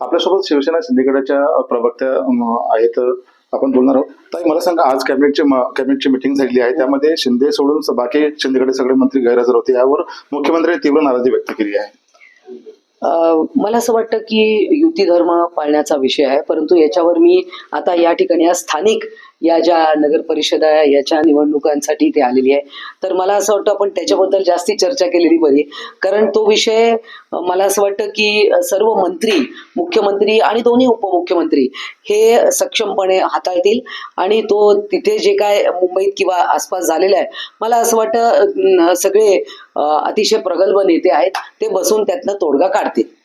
आपल्यासोबत शिवसेना शिंदेगडाच्या प्रवक्त्या आहेत आपण बोलणार आहोत. ताई मला सांगा आज कॅबिनेटची कॅबिनेटची मिटिंग झालेली आहे. त्यामध्ये शिंदे सोडून बाकी शिंदेकडे सगळे मंत्री गैरहजर होते. यावर मुख्यमंत्र्यांनी तीव्र नाराजी व्यक्त केली आहे. मला असं वाटतं की युती धर्म पाळण्याचा विषय आहे. परंतु याच्यावर मी आता या ठिकाणी आज स्थानिक या ज्या नगरपरिषदा आहे याच्या निवडणुकांसाठी इथे आलेली आहे. तर मला असं वाटतं आपण त्याच्याबद्दल जास्ती चर्चा केलेली बरी. कारण तो विषय मला असं वाटतं की सर्व मंत्री मुख्यमंत्री आणि दोन्ही उपमुख्यमंत्री हे सक्षमपणे हाताळतील. आणि तो तिथे जे काय मुंबईत किंवा आसपास झालेलं आहे मला असं वाटतं सगळे अतिशय प्रगल्भ नेते आहेत ते बसून त्यातनं तोडगा काढतील.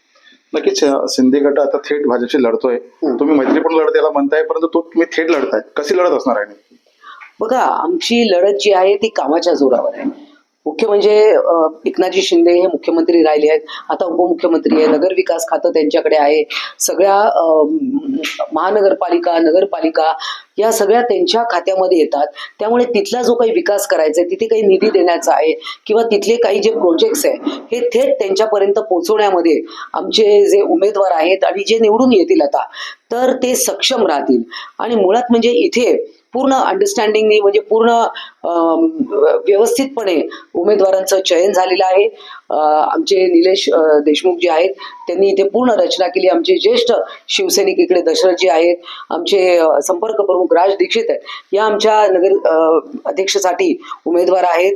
नक्कीच शिंदे गट आता थेट भाजपशी लढतोय. तुम्ही मैत्रीपूर्ण लढत याला म्हणताय परंतु तो तुम्ही थेट लढताय. कशी लढत असणार आहे बघा आमची लढत जी आहे ती कामाच्या जोरावर आहे. मुख्य म्हणजे एकनाथजी शिंदे हे मुख्यमंत्री राहिले आहेत. आता उपमुख्यमंत्री आहे नगर विकास खातं त्यांच्याकडे आहे. सगळ्या महानगरपालिका नगरपालिका या सगळ्या त्यांच्या खात्यामध्ये येतात. त्यामुळे तिथला जो काही विकास करायचा आहे तिथे काही निधी देण्याचा आहे किंवा तिथले काही जे प्रोजेक्ट्स आहे हे थेट त्यांच्यापर्यंत पोहोचवण्यामध्ये आमचे जे उमेदवार आहेत आणि जे निवडून येतील आता तर ते सक्षम राहतील. आणि मुळात म्हणजे इथे पूर्ण अंडरस्टँडिंगनी म्हणजे पूर्ण व्यवस्थितपणे उमेदवारांचं चयन झालेलं आहे. आमचे निलेश देशमुख जे आहेत त्यांनी इथे पूर्ण रचना केली. आमचे ज्येष्ठ शिवसैनिक इकडे दशरथजी आहेत आमचे संपर्क प्रमुख राज दीक्षित आहेत या आमच्या नगर अं, अध्यक्षसाठी उमेदवार आहेत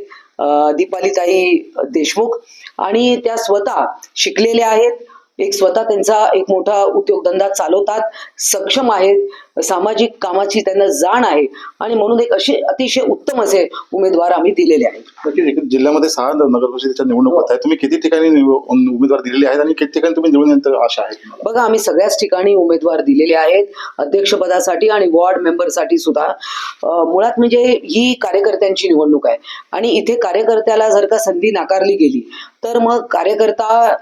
दीपालीताई देशमुख. आणि त्या स्वतः शिकलेल्या आहेत. एक स्वतः त्यांचा एक मोठा उद्योगधंदा चालवतात सक्षम आहेत. सामाजिक कामाची त्यांना जाण आहे. आणि म्हणून एक असे अतिशय उत्तम असे उमेदवार आम्ही दिलेले आहेत. जिल्ह्यामध्ये सहा नगर परिषदेच्या निवडणूक होत आहे तुम्ही किती ठिकाणी उमेदवार दिलेले आहेत आणि किती ठिकाणी तुम्ही निवडून आशा आहे बघा आम्ही सगळ्याच ठिकाणी उमेदवार दिलेले आहेत. अध्यक्षपदासाठी आणि वॉर्ड मेंबरसाठी सुद्धा. मुळात म्हणजे ही कार्यकर्त्यांची निवडणूक आहे. आणि इथे कार्यकर्त्याला जर का संधी नाकारली गेली तर मग कार्यकर्ता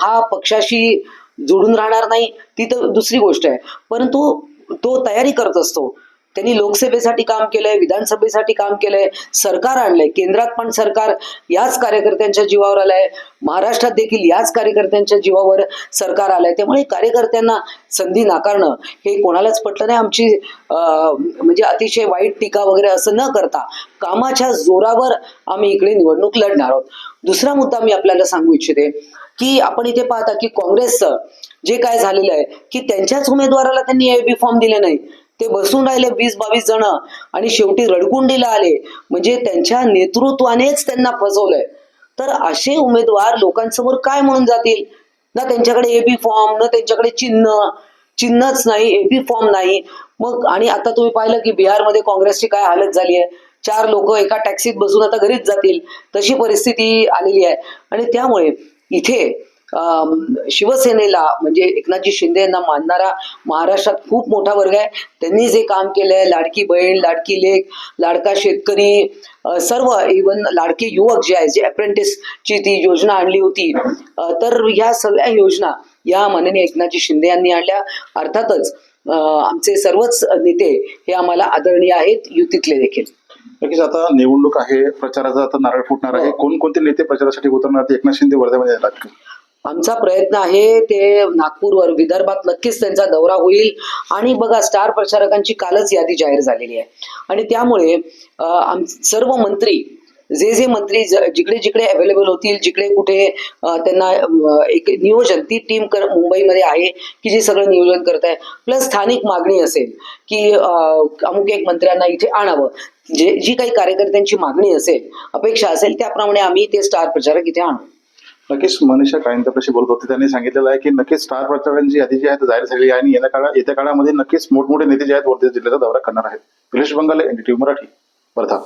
हा पक्षाशी जोडून राहणार नाही ती तर दुसरी गोष्ट आहे. परंतु तो तयारी करत असतो. त्यांनी लोकसभेसाठी काम केलंय विधानसभेसाठी काम केलंय सरकार आणलंय. केंद्रात पण सरकार याच कार्यकर्त्यांच्या जीवावर आलंय. महाराष्ट्रात देखील याच कार्यकर्त्यांच्या जीवावर सरकार आलंय. त्यामुळे कार्यकर्त्यांना संधी नाकारणं हे कोणालाच पटलं नाही. आमची अं, म्हणजे अतिशय वाईट टीका वगैरे असं न करता कामाच्या जोरावर आम्ही इकडे निवडणूक लढणार आहोत. दुसरा मुद्दा मी आपल्याला सांगू इच्छिते की आपण इथे पाहता की काँग्रेसचं जे काय झालेलं आहे की त्यांच्याच उमेदवाराला त्यांनी ए बी फॉर्म दिले नाही. ते बसून राहिले वीस बावीस जण. आणि शेवटी रडकुंडीला आले. म्हणजे त्यांच्या नेतृत्वानेच त्यांना फसवलंय. तर असे उमेदवार लोकांसमोर काय म्हणून जातील? ना त्यांच्याकडे एबी फॉर्म ना त्यांच्याकडे चिन्ह. चिन्हच नाही एबी फॉर्म नाही. मग आणि आता तुम्ही पाहिलं की बिहारमध्ये काँग्रेसची काय हालत झाली आहे. चार लोक एका टॅक्सीत बसून आता घरीच जातील. तशी परिस्थिती आलेली आहे. आणि त्यामुळे इथे शिवसेनेला म्हणजे एकनाथजी शिंदे यांना मानणारा महाराष्ट्रात खूप मोठा वर्ग आहे. त्यांनी जे काम केलंय. लाडकी बहीण लाडकी लेख लाडका शेतकरी सर्व इवन लाडके युवक जे आहे जे अप्रेंटिसची ती योजना आणली होती. तर ह्या सगळ्या योजना या माननीय एकनाथजी शिंदे यांनी आणल्या. अर्थातच आमचे सर्वच नेते हे आम्हाला आदरणीय आहेत. युतीतले देखील. नक्कीच आता निवडणूक आहे. प्रचाराचा आता नारळ फुटणार आहे. कोणकोणते नेते प्रचारासाठी उतरणार एकनाथ शिंदे वर्ध्यामध्ये येतात? आमचा प्रयत्न आहे ते नागपूरवर विदर्भात नक्कीच त्यांचा दौरा होईल. आणि बघा स्टार प्रचारकांची कालच यादी जाहीर झालेली आहे. आणि त्यामुळे आम सर्व मंत्री जे जे मंत्री ज- जिकडे जिकडे अवेलेबल होतील जिकडे कुठे त्यांना एक नियोजन ती टीम कर मुंबईमध्ये आहे की जे सगळं नियोजन करत आहे प्लस स्थानिक मागणी असेल की अमुक एक मंत्र्यांना इथे आणावं. जे जी काही कार्यकर्त्यांची मागणी असेल अपेक्षा असेल त्याप्रमाणे आम्ही ते स्टार प्रचारक इथे आणू. नक्कीच मनीषा कशी बोलत होते. त्यांनी सांगितलेलं आहे की नक्कीच स्टार प्रचारांची यादी जी आहे ती जाहीर झालेली आहे आणि येत्या काळात येत्या काळामध्ये नक्कीच मोठमोठे नेते जे आहेत वर्धा जिल्ह्याचा दौरा करणार आहेत. निलेश बंगाले एनडीटीव्ही मराठी वर्धा.